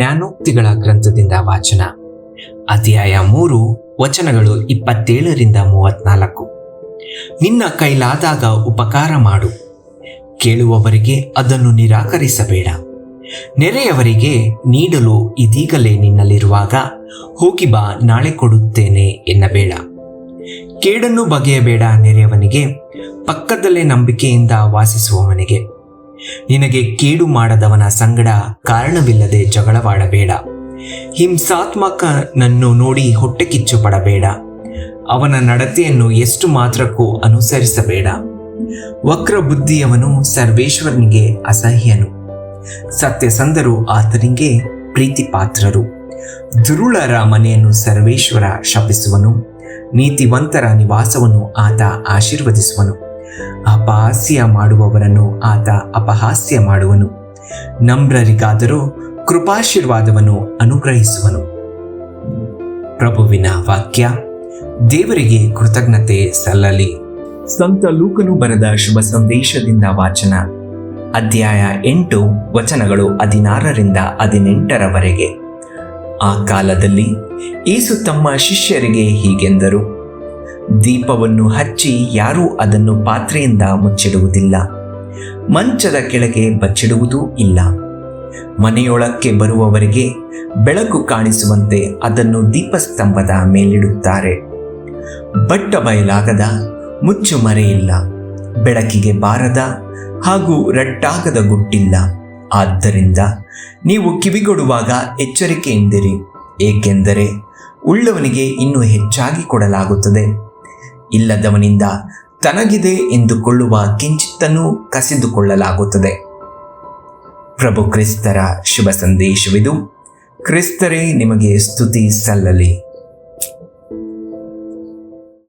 ಜ್ಞಾನೋಕ್ತಿಗಳ ಗ್ರಂಥದಿಂದ ವಾಚನ. ಅಧ್ಯಾಯ ಮೂರು, ವಚನಗಳು ಇಪ್ಪತ್ತೇಳರಿಂದ ಮೂವತ್ನಾಲ್ಕು. ನಿನ್ನ ಕೈಲಾದಾಗ ಉಪಕಾರ ಮಾಡು. ಕೇಳುವವರಿಗೆ ಅದನ್ನು ನಿರಾಕರಿಸಬೇಡ. ನೆರೆಯವರಿಗೆ ನೀಡಲು ಇದೀಗಲೇ ನಿನ್ನಲ್ಲಿರುವಾಗ ಹೋಗಿ ಬಾ, ನಾಳೆ ಕೊಡುತ್ತೇನೆ ಎನ್ನಬೇಡ. ಕೇಡನ್ನು ಬಗೆಯಬೇಡ ನೆರೆಯವನಿಗೆ, ಪಕ್ಕದಲ್ಲೇ ನಂಬಿಕೆಯಿಂದ ವಾಸಿಸುವವನಿಗೆ. ನಿನಗೆ ಕೇಡು ಮಾಡದವನ ಸಂಗಡ ಕಾರಣವಿಲ್ಲದೆ ಜಗಳವಾಡಬೇಡ. ಹಿಂಸಾತ್ಮಕನನ್ನು ನೋಡಿ ಹೊಟ್ಟೆ ಕಿಚ್ಚು ಪಡಬೇಡ ಅವನ ನಡತೆಯನ್ನು ಎಷ್ಟು ಮಾತ್ರಕ್ಕೂ ಅನುಸರಿಸಬೇಡ. ವಕ್ರ ಬುದ್ಧಿಯವನು ಸರ್ವೇಶ್ವರನಿಗೆ ಅಸಹ್ಯನು. ಸತ್ಯಸಂಧರು ಆತನಿಗೆ ಪ್ರೀತಿಪಾತ್ರರು. ದುರುಳರ ಮನೆಯನ್ನು ಸರ್ವೇಶ್ವರ ಶಪಿಸುವನು. ನೀತಿವಂತರ ನಿವಾಸವನ್ನು ಆತ ಆಶೀರ್ವದಿಸುವನು. ಅಪಹಾಸ್ಯ ಮಾಡುವವರನ್ನು ಆತ ಅಪಹಾಸ್ಯ ಮಾಡುವನು. ನಮ್ರರಿಗಾದರೂ ಕೃಪಾಶೀರ್ವಾದವನ್ನು ಅನುಗ್ರಹಿಸುವನು. ಪ್ರಭುವಿನ ವಾಕ್ಯ, ದೇವರಿಗೆ ಕೃತಜ್ಞತೆ ಸಲ್ಲಲಿ. ಸಂತ ಲೂಕನು ಬರೆದ ಶುಭ ಸಂದೇಶದಿಂದ ವಾಚನ. ಅಧ್ಯಾಯ ಎಂಟು, ವಚನಗಳು ಹದಿನಾರರಿಂದ ಹದಿನೆಂಟರವರೆಗೆ. ಆ ಕಾಲದಲ್ಲಿ ಏಸು ತಮ್ಮ ಶಿಷ್ಯರಿಗೆ ಹೀಗೆಂದರು. ದೀಪವನ್ನು ಹಚ್ಚಿ ಯಾರೂ ಅದನ್ನು ಪಾತ್ರೆಯಿಂದ ಮುಚ್ಚಿಡುವುದಿಲ್ಲ. ಮಂಚದ ಕೆಳಗೆ ಬಚ್ಚಿಡುವುದೂ ಇಲ್ಲ. ಮನೆಯೊಳಕ್ಕೆ ಬರುವವರಿಗೆ ಬೆಳಕು ಕಾಣಿಸುವಂತೆ ಅದನ್ನು ದೀಪಸ್ತಂಭದ ಮೇಲಿಡುತ್ತಾರೆ. ಬಟ್ಟ ಬಯಲಾಗದ ಮುಚ್ಚು ಮರೆಯಿಲ್ಲ ಬೆಳಕಿಗೆ ಬಾರದ ಹಾಗೂ ರಟ್ಟಾಗದ ಗುಟ್ಟಿಲ್ಲ. ಆದ್ದರಿಂದ ನೀವು ಕಿವಿಗೊಡುವಾಗ ಎಚ್ಚರಿಕೆಯಿಂದಿರಿ, ಏಕೆಂದರೆ ಉಳ್ಳವನಿಗೆ ಇನ್ನೂ ಹೆಚ್ಚಾಗಿ ಕೊಡಲಾಗುತ್ತದೆ. ಇಲ್ಲದವನಿಂದ ತನಗಿದೆ ಎಂದುಕೊಳ್ಳುವ ಕಿಂಚಿತ್ತನ್ನು ಕಸಿದುಕೊಳ್ಳಲಾಗುತ್ತದೆ. ಪ್ರಭು ಕ್ರಿಸ್ತರ ಶುಭ ಸಂದೇಶವಿದು. ಕ್ರಿಸ್ತರೇ ನಿಮಗೆ ಸ್ತುತಿ ಸಲ್ಲಲಿ.